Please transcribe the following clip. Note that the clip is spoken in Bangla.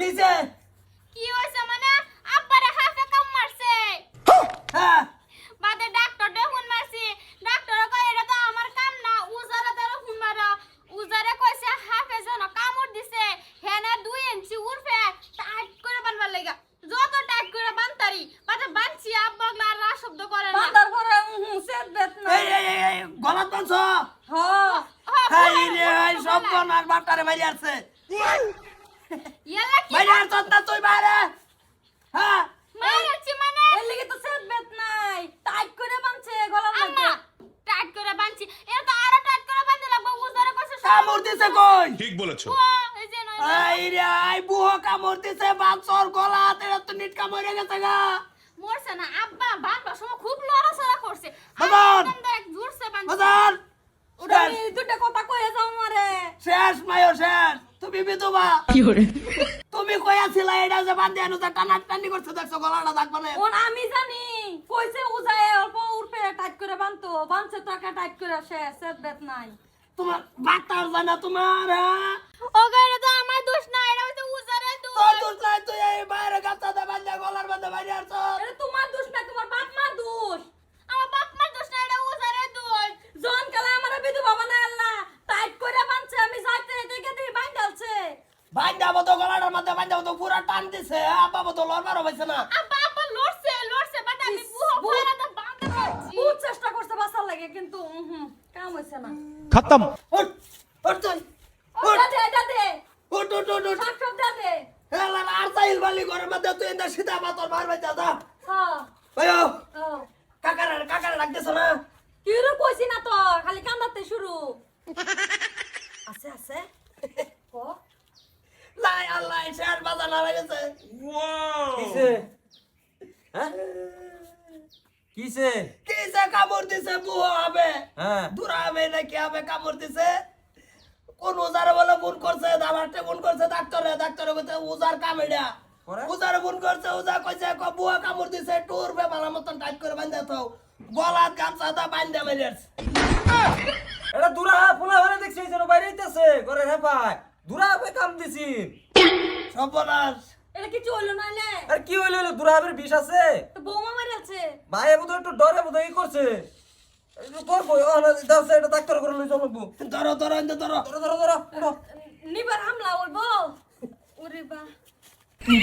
কিছে কি হইছে মানে আব্বারে হাফে কাম মারছে হ্যাঁ বাদে ডাক্তার দে ফোন মারছি ডাক্তার কয় এটা তো আমার কাম না উজারে তারা ফোন মারা উজারে কইছে হাফে যেন কামড় দিছে হেনে দুই ইঞ্চি উরফে টাইট করে বানবার লাগা যত টাইট করে বানতারি বাদে বানছি আব্বা আর রা শব্দ করে না বান্দার পরে হুম সেট বেত না এই এই এই, এই গলাত বানছ হ হ্যাঁ রে এই সব আর তোর তুই বাইরে হ্যাঁ? মারাচ্ছি মানে? এর লাগি তো সেট বেত নাই। টাইট করে বানছে গলার মধ্যে। টাইট করে বানছি। এর তো আরও টাইট করে বানতে লাগবে উজারে কইছে সব। কামড় দিছে কই? ঠিক বলেছ। ও, এই যে নয় এই রে এই বুহ কামড় দিছে বানছর গলা তেরা তো নিট কামড়ে গেছে গা। মরছে না আব্বা বানবার সময় খুব লড়াচড়া করছে। বাজান! একদম দেখ বানছে। বাজার ওটা আমি দুটা কথা কয়ে যাও মারে শেষ মায়ো শেষ তুমি বিধবা তুমি কই আছিলা এটা যে বান্ধে আনো যে টানা টানি করছে দেখছ গলাটা থাকবে না। ওন আমি জানি। কইছে উজায় অল্প উরপে টাইট করে বানতো। বানছে টাকা টাইট করে শেষ সেট বেত নাই। তোমার বাতার জানা তোমার হ্যাঁ? ও গাইরে তো আমার দোষ না এটা হইছে উজারে দোষ। তোর দোষ নাই তুই এই বাইরে গাছটা দে বান্ধে গলার বান্ধে বাইরে আসছ এটা তোমার দোষ না তোমার বাপ মার দোষ আমার বাপ মার দোষ না এটা উজারে দোষ জন কালে আমার বিধবা বানায় আল্লাহ টাইট করে বানছে আমি যাইতে দেখে দিয়ে বাইন্দালছে বাইন্দাবো তো গলাটার মধ্যে বাইন্দাবো তো পুরা টান দিছে। আব্বাবো তো লড়বার হইছে না। আব্বা আব্বা লড়ছে লড়ছে বাট আমি বুহ পারাটা বাঁধতে পারছি বহুত চেষ্টা করছে বাঁচার লাগে কিন্তু হুম কাম হইছে না। খতম। ওট ওট তুই ওট দে দে দে ওট ওট ওট ওট সব দে দে হেলা আর সাইল বালি ঘরের মধ্যে তুই এটা সিধা বাতর মার বাইতা দা হ্যাঁ। ও। কাকার কাকার লাগতেছ না। কি রে না তো খালি কান্দাতে শুরু। আছে আছে। না কিসে? হ্যাঁ? কিসে? কিসে কামড় দিছে? বুহ হবে। হ্যাঁ। দূরা হবে নাকি হবে? কামড় দিছে। কোন উজারে বলে ফোন করছে? দামারটে ফোন করছে ডাক্তারে। ডাক্তারে কইছে উজার কাম এটা পরে? উজারে ফোন করছে উজা কইছে ক বুয়া কামড় দিছে টুর বে মালা মতন টাইট করে বান্ধে তো গলাত গামছা দা বান্ধে মেলেছ এটা দূরা পোলা হলে দেখছি যেন বাইরে হইতেছে করে হে ভাই দূরা হবে কাম দিছি। সর্বনাশ। এটা কিছু হইল না লে আর কি হইল হইল? দুরাবের বিষ আছে? বৌমা মারা আছে ভাই এবো একটু ডরে বোধহয় করছে। করব দাও এটা ডাক্তার করে লই চলবো ধরো ধরো ইন্দে ধরো। ধরো ধরো ধরো নিবার হামলা বলব? বা। কি